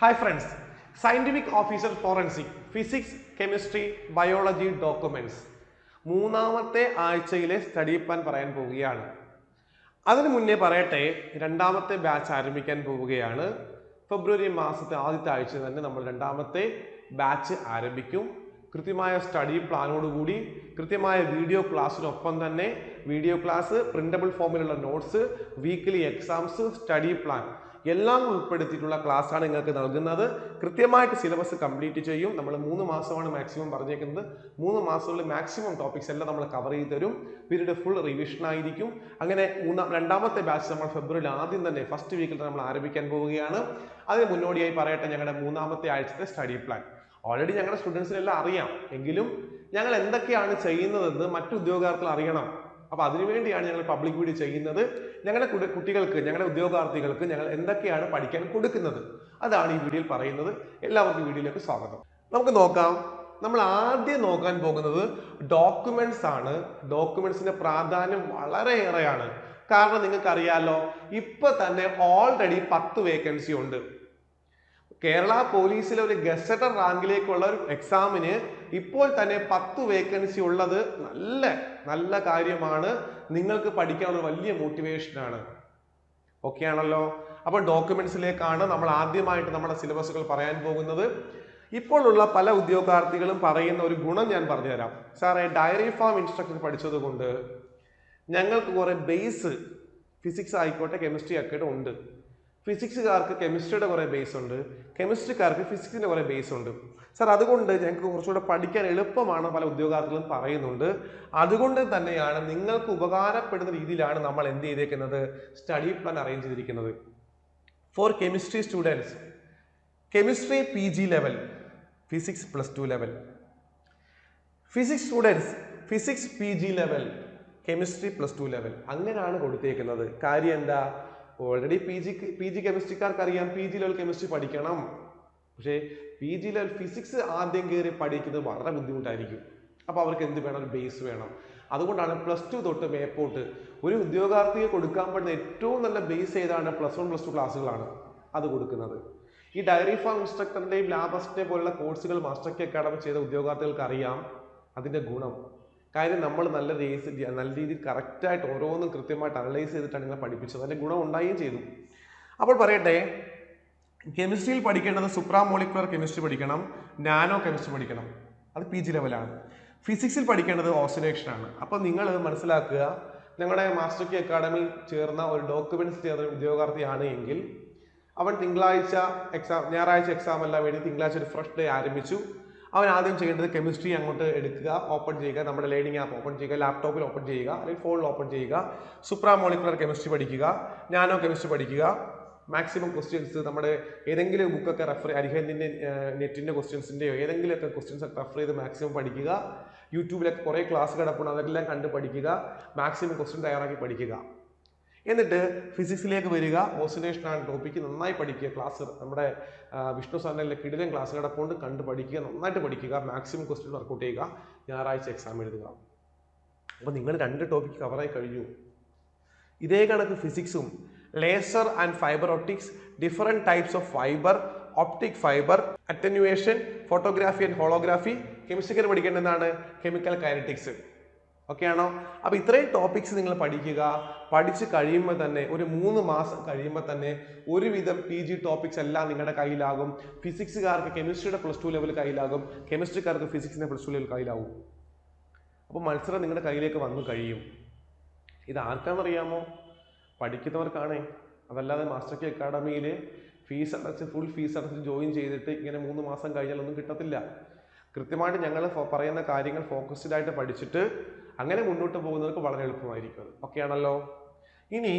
Hi friends scientific officer forensic physics chemistry biology documents മൂന്നാമത്തെ ആഴ്ചയിലെ study plan പറയാൻ പോവുകയാണ്. അതിനു മുന്നേ പറയട്ടെ രണ്ടാമത്തെ ബാച്ച് ആരംഭിക്കാൻ പോവുകയാണ്. ഫെബ്രുവരി മാസത്തെ ആദ്യത്തെ ആഴ്ച തന്നെ നമ്മൾ രണ്ടാമത്തെ ബാച്ച് ആരംഭിക്കും. കൃത്യമായ സ്റ്റഡി പ്ലാനോടുകൂടി കൃത്യമായ വീഡിയോ ക്ലാസ്സിനൊപ്പം തന്നെ വീഡിയോ ക്ലാസ് പ്രിന്റബിൾ ഫോമിലുള്ള notes weekly exams study plan എല്ലാം ഉൾപ്പെടുത്തിയിട്ടുള്ള ക്ലാസ്സാണ് നിങ്ങൾക്ക് നൽകുന്നത്. കൃത്യമായിട്ട് സിലബസ് കംപ്ലീറ്റ് ചെയ്യും. നമ്മൾ മൂന്ന് മാസമാണ് മാക്സിമം പറഞ്ഞേക്കുന്നത്. മൂന്ന് മാസങ്ങളിൽ മാക്സിമം ടോപ്പിക്സ് എല്ലാം നമ്മൾ കവർ ചെയ്ത് തരും. പിന്നീട് ഫുൾ റിവിഷൻ ആയിരിക്കും. അങ്ങനെ മൂന്നാം രണ്ടാമത്തെ ബാച്ച് നമ്മൾ ഫെബ്രുവരി ആദ്യം തന്നെ ഫസ്റ്റ് വീക്കിൽ നമ്മൾ ആരംഭിക്കാൻ പോവുകയാണ്. അതിന് മുന്നോടിയായി പറയട്ടെ ഞങ്ങളുടെ മൂന്നാമത്തെ ആഴ്ചത്തെ സ്റ്റഡി പ്ലാൻ ഓൾറെഡി ഞങ്ങളുടെ സ്റ്റുഡൻസിനെല്ലാം അറിയാം. എങ്കിലും ഞങ്ങൾ എന്തൊക്കെയാണ് ചെയ്യുന്നതെന്ന് മറ്റു ഉദ്യോഗാർത്ഥികൾ അറിയണം. അപ്പൊ അതിനുവേണ്ടിയാണ് ഞങ്ങൾ പബ്ലിക് വീഡിയോ ചെയ്യുന്നത്. ഞങ്ങളുടെ കുട്ടികൾക്ക് ഞങ്ങളുടെ ഉദ്യോഗാർത്ഥികൾക്ക് ഞങ്ങൾ എന്തൊക്കെയാണ് പഠിക്കാൻ കൊടുക്കുന്നത്. അതാണ് ഈ വീഡിയോയിൽ പറയുന്നത്. എല്ലാവർക്കും വീഡിയോയിലേക്ക് സ്വാഗതം. നമുക്ക് നോക്കാം. നമ്മൾ ആദ്യം നോക്കാൻ പോകുന്നത് ഡോക്യുമെന്റ്സ് ആണ്. ഡോക്യുമെന്റ്സിന്റെ പ്രാധാന്യം വളരെയേറെയാണ്. കാരണം നിങ്ങൾക്ക് അറിയാലോ ഇപ്പൊ തന്നെ ഓൾറെഡി പത്ത് വേക്കൻസി ഉണ്ട്. കേരള പോലീസിലെ ഒരു ഗസറ്റർ റാങ്കിലേക്കുള്ള ഒരു എക്സാമിന് ഇപ്പോൾ തന്നെ പത്ത് വേക്കൻസി ഉള്ളത് നല്ല നല്ല കാര്യമാണ്. നിങ്ങൾക്ക് പഠിക്കാനുള്ള വലിയ മോട്ടിവേഷനാണ് ഓക്കെ ആണല്ലോ? അപ്പോൾ ഡോക്യുമെന്റ്സിലേക്കാണ് നമ്മൾ ആദ്യമായിട്ട് നമ്മുടെ സിലബസുകൾ പറയാൻ പോകുന്നത്. ഇപ്പോഴുള്ള പല ഉദ്യോഗാർത്ഥികളും പറയുന്ന ഒരു ഗുണം ഞാൻ പറഞ്ഞുതരാം. സാറേ ഡയറി ഫാം ഇൻസ്ട്രക്ടർ പഠിച്ചതുകൊണ്ട് ഞങ്ങൾക്ക് കുറേ ബേസ് ഫിസിക്സ് ആയിക്കോട്ടെ കെമിസ്ട്രി ആയിക്കോട്ടെ ഉണ്ട്. ഫിസിക്സുകാർക്ക് കെമിസ്ട്രിയുടെ കുറേ ബേസ് ഉണ്ട്. കെമിസ്ട്രിക്കാർക്ക് ഫിസിക്സിന്റെ കുറേ ബേസ് ഉണ്ട്. സാർ അതുകൊണ്ട് ഞങ്ങൾക്ക് കുറച്ചുകൂടെ പഠിക്കാൻ എളുപ്പമാണ് പല ഉദ്യോഗാർത്ഥികളും പറയുന്നുണ്ട്. അതുകൊണ്ട് തന്നെയാണ് നിങ്ങൾക്ക് ഉപകാരപ്പെടുന്ന രീതിയിലാണ് നമ്മൾ എന്ത് ചെയ്തേക്കുന്നത്? സ്റ്റഡി പ്ലാൻ അറേഞ്ച് ചെയ്തിരിക്കുന്നത്. For chemistry students chemistry P G level physics plus two level physics students physics P G level chemistry plus two level അങ്ങനെയാണ് കൊടുത്തേക്കുന്നത്. കാര്യം എന്താ? Already P G P G കെമിസ്ട്രിക്കാർക്ക് അറിയാം. പി ജി ലെവൽ കെമിസ്ട്രി പഠിക്കണം. പക്ഷേ P G level physics ആദ്യം കയറി പഠിക്കുന്നത് വളരെ ബുദ്ധിമുട്ടായിരിക്കും. അപ്പോൾ അവർക്ക് എന്ത് വേണം? ഒരു ബേസ് വേണം. അതുകൊണ്ടാണ് പ്ലസ് ടു തൊട്ട് മേപ്പോട്ട് ഒരു ഉദ്യോഗാർത്ഥിയെ കൊടുക്കാൻ പറ്റുന്ന ഏറ്റവും നല്ല ബേസ് ഏതാണ്? പ്ലസ് വൺ പ്ലസ് ടു ക്ലാസ്സുകളാണ് അത് കൊടുക്കുന്നത്. ഈ ഡയറി ഫാം ഇൻസ്ട്രക്ടറിന്റെയും ലാബസ്റ്റിനെ പോലുള്ള കോഴ്സുകൾ മാസ്റ്റർ കെ അക്കാഡമി ചെയ്ത ഉദ്യോഗാർത്ഥികൾക്ക് അറിയാം. അതിന്റെ ഗുണം. കാര്യം നമ്മൾ നല്ല രീതി നല്ല രീതിയിൽ കറക്റ്റായിട്ട് ഓരോന്നും കൃത്യമായിട്ട് അനലൈസ് ചെയ്തിട്ടാണ് നിങ്ങളെ പഠിപ്പിച്ചത്. അതിന്റെ ഗുണം ഉണ്ടാവുകയും ചെയ്തു. അപ്പോൾ പറയട്ടെ കെമിസ്ട്രിയിൽ പഠിക്കേണ്ടത് സുപ്രാമോളിക്കുലർ കെമിസ്ട്രി പഠിക്കണം നാനോ കെമിസ്ട്രി പഠിക്കണം. അത് പി ജി ലെവലാണ് ഫിസിക്സിൽ പഠിക്കേണ്ടത് ഓസിലേഷൻ ആണ്. അപ്പോൾ നിങ്ങൾ മനസ്സിലാക്കുക. ഞങ്ങളുടെ മാസ്റ്റർ കി അക്കാഡമി ചേർന്ന ഒരു ഡോക്യുമെന്റ്സ് ചേർന്ന ഉദ്യോഗാർത്ഥിയാണ് എങ്കിൽ അവൻ തിങ്കളാഴ്ച എക്സാം ഞായറാഴ്ച എക്സാം എല്ലാം വേണ്ടി തിങ്കളാഴ്ച ഒരു ഫ്രഷ് ഡേ ആരംഭിച്ചു. അവൻ ആദ്യം ചെയ്യേണ്ടത് കെമിസ്ട്രി അങ്ങോട്ട് എടുക്കുക ഓപ്പൺ ചെയ്യുക നമ്മുടെ ലേണിംഗ് ആപ്പ് ഓപ്പൺ ചെയ്യുക ലാപ്ടോപ്പിൽ ഓപ്പൺ ചെയ്യുക അല്ലെങ്കിൽ ഫോണിൽ ഓപ്പൺ ചെയ്യുക സുപ്രാമോളിക്കുലർ കെമിസ്ട്രി പഠിക്കുക നാനോ കെമിസ്ട്രി പഠിക്കുക. മാക്സിമം ക്വസ്റ്റ്യൻസ് നമ്മുടെ ഏതെങ്കിലും ബുക്കൊക്കെ റെഫർ അരിഹന്തിന്റെ നെറ്റിന്റെ ക്വസ്റ്റ്യൻസിന്റെയോ ഏതെങ്കിലുമൊക്കെ ക്വസ്റ്റ്യൻസ് ഒക്കെ റെഫർ ചെയ്ത് മാക്സിമം പഠിക്കുക. യൂട്യൂബിലൊക്കെ കുറേ ക്ലാസ് കിടപ്പുണ്ട് അതെല്ലാം കണ്ട് പഠിക്കുക. മാക്സിമം ക്വസ്റ്റ്യൻ തയ്യാറാക്കി പഠിക്കുക. എന്നിട്ട് ഫിസിക്സിലേക്ക് വരിക ഓസിലേഷൻ ആണ് ടോപ്പിക്ക് നന്നായി പഠിക്കുക ക്ലാസ് നമ്മുടെ വിഷ്ണു സാറിന്റെ കിടിലൻ ക്ലാസ് കിടപ്പുണ്ട്. കണ്ട് പഠിക്കുക നന്നായിട്ട് പഠിക്കുക. മാക്സിമം ക്വസ്റ്റ്യൻ വർക്കൗട്ട് ചെയ്യുക. ഞായറാഴ്ച എക്സാം എഴുതുക. അപ്പോൾ നിങ്ങൾ രണ്ട് ടോപ്പിക്ക് കവറായി കഴിഞ്ഞു. ഇതേ കണക്ക് ഫിസിക്സും laser and fibre optics different types of fibre optic fibre attenuation photography and holography കെമിസ്ട്രിക്കൽ പഠിക്കേണ്ടതാണ് കെമിക്കൽ കൈനറ്റിക്സ് ഓക്കെ ആണോ? അപ്പോൾ ഇത്രയും ടോപ്പിക്സ് നിങ്ങൾ പഠിക്കുക. പഠിച്ച് കഴിയുമ്പോൾ തന്നെ ഒരു മൂന്ന് മാസം കഴിയുമ്പോൾ തന്നെ ഒരുവിധം പി ജി ടോപ്പിക്സ് എല്ലാം നിങ്ങളുടെ കയ്യിലാകും. ഫിസിക്സുകാർക്ക് കെമിസ്ട്രിയുടെ പ്ലസ് ടു ലെവൽ കയ്യിലാകും. കെമിസ്ട്രിക്കാർക്ക് ഫിസിക്സിന്റെ പ്ലസ് ടു ലെവൽ കയ്യിലാകും അപ്പോൾ മത്സരം നിങ്ങളുടെ കയ്യിലേക്ക് വന്നു കഴിയും. ഇത് ആർക്കാണെന്നറിയാമോ? പഠിക്കുന്നവർക്കാണേ. അതല്ലാതെ മാസ്റ്റർ കെ അക്കാഡമിയിൽ ഫീസ് അടച്ച് ഫുൾ ഫീസ് അടച്ച് ജോയിൻ ചെയ്തിട്ട് ഇങ്ങനെ മൂന്ന് മാസം കഴിഞ്ഞാൽ ഒന്നും കിട്ടത്തില്ല. കൃത്യമായിട്ട് ഞങ്ങൾ പറയുന്ന കാര്യങ്ങൾ ഫോക്കസ്ഡ് ആയിട്ട് പഠിച്ചിട്ട് അങ്ങനെ മുന്നോട്ട് പോകുന്നവർക്ക് വളരെ എളുപ്പമായിരിക്കും അത്. ഓക്കെ ആണല്ലോ? ഇനി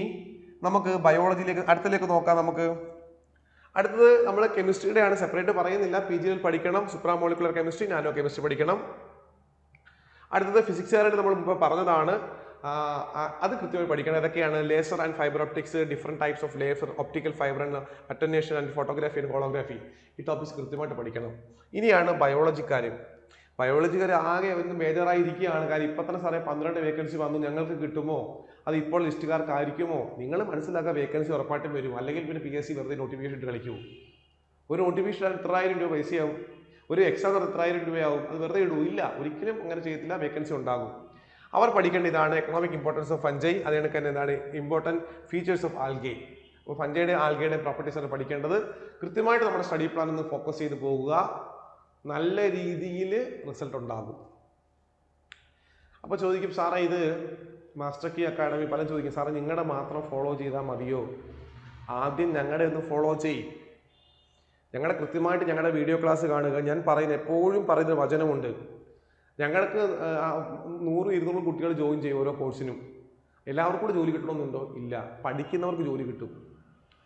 നമുക്ക് ബയോളജിയിലേക്ക് അടുത്തിലേക്ക് നോക്കാം നമുക്ക്. അടുത്തത് നമ്മൾ കെമിസ്ട്രിയുടെ ആണ്. സെപ്പറേറ്റ് പറയുന്നില്ല. പി ജിയിൽ പഠിക്കണം. സുപ്രാമോളിക്കുലർ കെമിസ്ട്രി നാനോ കെമിസ്ട്രി പഠിക്കണം. അടുത്തത് ഫിസിക്സുകാരായിട്ട് നമ്മൾ മുമ്പ് പറഞ്ഞതാണ്. അത് കൃത്യമായി പഠിക്കണം. ഇതൊക്കെയാണ് laser and fibre optics different types of laser optical fibre and attenuation and photography and holography ഈ ടോപ്പിക്സ് കൃത്യമായിട്ട് പഠിക്കണം. ഇനിയാണ് ബയോളജിക്കാർ ബയോളജിക്കാർ ആകെ ഒന്ന് മേജറായി ഇരിക്കുകയാണ് കാര്യം ഇപ്പം തന്നെ സാറേ? പന്ത്രണ്ട് വേക്കൻസി വന്നു. ഞങ്ങൾക്ക് കിട്ടുമോ? അത് ഇപ്പോൾ ലിസ്റ്റുകാർക്കായിരിക്കുമോ? നിങ്ങൾ മനസ്സിലാക്കുക വേക്കൻസി ഉറപ്പായിട്ടും വരും. അല്ലെങ്കിൽ പിന്നെ പി എസ് സി വെറുതെ നോട്ടിഫിക്കേഷൻ ഇട്ട് കളിക്കുമോ ഒരു നോട്ടിഫിക്കേഷൻ എത്രായിരം രൂപ പൈസയാവും. ഒരു എക്സാം എത്രായിരം രൂപയാവും. അത് വെറുതെ ഇടൂ. ഇല്ല. ഒരിക്കലും അങ്ങനെ ചെയ്യത്തില്ല വേക്കൻസി ഉണ്ടാകും. അവർ പഠിക്കേണ്ട ഇതാണ് എക്കണോമിക് ഇമ്പോർട്ടൻസ് ഓഫ് ഫഞ്ചൈ അത് കണക്ക് തന്നെ എന്താണ്? ഇമ്പോർട്ടന്റ് ഫീച്ചേഴ്സ് ഓഫ് ആൽഗെ അപ്പോൾ ഫഞ്ചയുടെ ആൽഗയുടെ പ്രോപ്പർട്ടീസ് ആണ് പഠിക്കേണ്ടത്. കൃത്യമായിട്ട് നമ്മുടെ സ്റ്റഡി പ്ലാൻ ഒന്ന് ഫോക്കസ് ചെയ്ത് പോകുക നല്ല രീതിയിൽ റിസൾട്ട് ഉണ്ടാകും. അപ്പോൾ ചോദിക്കും സാറേ ഇത് മാസ്റ്റർ കീ അക്കാഡമി പലരും ചോദിക്കും സാറേ നിങ്ങളുടെ മാത്രം ഫോളോ ചെയ്താൽ മതിയോ? ആദ്യം ഞങ്ങളുടെ ഒന്ന് ഫോളോ ചെയ്യും. ഞങ്ങളുടെ കൃത്യമായിട്ട് ഞങ്ങളുടെ വീഡിയോ ക്ലാസ് കാണുക. ഞാൻ പറയുന്ന എപ്പോഴും പറയുന്ന വചനമുണ്ട്. ഞങ്ങൾക്ക് നൂറ് ഇരുന്നൂറ് കുട്ടികൾ ജോയിൻ ചെയ്യും ഓരോ കോഴ്സിനും എല്ലാവർക്കും കൂടെ ജോലി കിട്ടണമെന്നുണ്ടോ ഇല്ല. പഠിക്കുന്നവർക്ക് ജോലി കിട്ടും.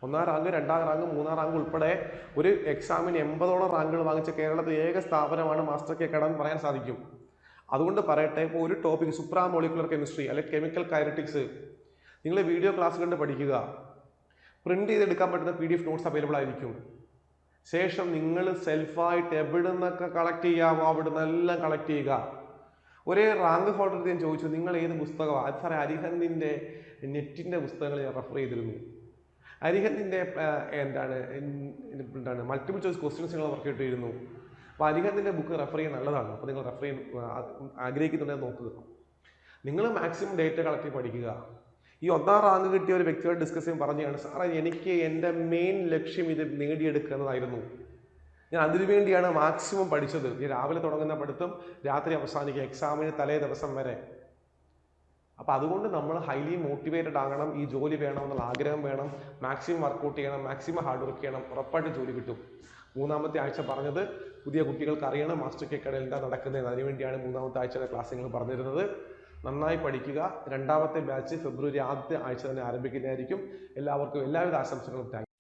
ഒന്നാം റാങ്ക് രണ്ടാം റാങ്ക് മൂന്നാം റാങ്ക് ഉൾപ്പെടെ ഒരു എക്സാമിന് എൺപതോളം റാങ്കുകൾ വാങ്ങിച്ച കേരളത്തിലെ ഏക സ്ഥാപനമാണ് മാസ്റ്റർ കെ അക്കാഡമി പറയാൻ സാധിക്കും. അതുകൊണ്ട് പറയട്ടെ ഇപ്പോൾ ഒരു ടോപ്പിക് സുപ്രാ മോളിക്കുലർ കെമിസ്ട്രി അല്ലെങ്കിൽ കെമിക്കൽ കൈനറ്റിക്സ് നിങ്ങൾ വീഡിയോ ക്ലാസ് കണ്ട് പഠിക്കുക. പ്രിന്റ് ചെയ്തെടുക്കാൻ പറ്റുന്ന P D F notes available ആയിരിക്കും. ശേഷം നിങ്ങൾ സെൽഫായിട്ട് എവിടെ നിന്നൊക്കെ കളക്ട് ചെയ്യാമോ അവിടെ നിന്നെല്ലാം കളക്ട് ചെയ്യുക. ഒരേ റാങ്ക് ഹോൾഡർ ഞാൻ ചോദിച്ചു നിങ്ങൾ ഏത് പുസ്തകമാണ് അത് സാറേ അരിഹന്തിന്റെ നെറ്റിന്റെ പുസ്തകങ്ങൾ ഞാൻ റെഫർ ചെയ്തിരുന്നു. അരിഹന്തിന്റെ എന്താണ് എന്താണ് മൾട്ടിപ്പിൾ ചോയ്സ് ക്വസ്റ്റ്യൻസ് നിങ്ങൾ വർക്ക് ഇട്ടിരുന്നു. അപ്പോൾ അരിഹന്തിന്റെ ബുക്ക് റെഫർ ചെയ്യാൻ നല്ലതാണ്. അപ്പോൾ നിങ്ങൾ റെഫർ ചെയ്യാൻ ആഗ്രഹിക്കുന്നുണ്ടെങ്കിൽ നോക്കുക നിങ്ങൾ മാക്സിമം ഡേറ്റ കളക്ട് ചെയ്ത് പഠിക്കുക. ഈ ഒന്നാം റാങ്ക് കിട്ടിയ ഒരു വ്യക്തിയോട് ഡിസ്കസ് ചെയ്യാൻ പറഞ്ഞാണ് സാറേ എനിക്ക് എന്റെ മെയിൻ ലക്ഷ്യം ഇത് നേടിയെടുക്കുന്നതായിരുന്നു. ഞാൻ അതിനുവേണ്ടിയാണ് മാക്സിമം പഠിച്ചത്. ഈ രാവിലെ തുടങ്ങുന്ന പഠിത്തം രാത്രി അവസാനിക്കുക എക്സാമിന് തലേ ദിവസം വരെ. അപ്പോൾ അതുകൊണ്ട് നമ്മൾ ഹൈലി മോട്ടിവേറ്റഡ് ആകണം ഈ ജോലി വേണം എന്നുള്ള ആഗ്രഹം വേണം മാക്സിമം വർക്കൗട്ട് ചെയ്യണം മാക്സിമം ഹാർഡ് വർക്ക് ചെയ്യണം ഉറപ്പായിട്ട് ജോലി കിട്ടും. മൂന്നാമത്തെ ആഴ്ച പറഞ്ഞത് പുതിയ കുട്ടികൾക്ക് അറിയണം മാസ്റ്റർ കെ കടയിൽ എന്താ നടക്കുന്നത് അതിനുവേണ്ടിയാണ് മൂന്നാമത്തെ ആഴ്ചയുടെ നിങ്ങൾ പറഞ്ഞിരുന്നത്. നന്നായി പഠിക്കുക. രണ്ടാമത്തെ ബാച്ച് ഫെബ്രുവരി ആദ്യത്തെ ആഴ്ച തന്നെ ആരംഭിക്കുന്നതായിരിക്കും. എല്ലാവർക്കും എല്ലാവിധ ആശംസകളും. താങ്ക്